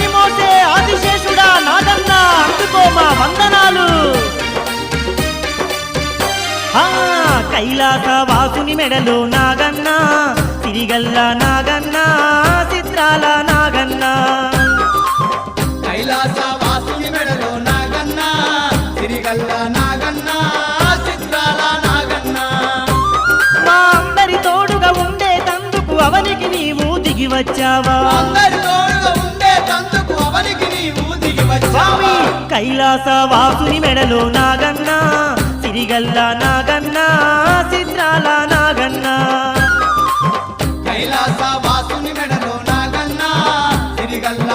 స్వామి మోసే ఆదిశేషుడా నాదన్న అందుకో వందనాలు. కైలాస వాసుని మెడలో నాగన్న తిరిగల్ల నాగన్న చిత్రాల నాగన్న. కైలాస వాసుని మెడలు నాగన్న తిరిగల్ల నాగన్న చిత్రాల నాగన్న. మా అందరి తోడుగా ఉండే తందుకు అవనికి నీవు దిగి వచ్చావా? అందరూ కైలాస వాసుని మెడలో నాగన్నా సిరిగల్ల నాగన్న చిత్రాల కైలాస వాసుని మెడలో నాగన్నా సిరిగల్ల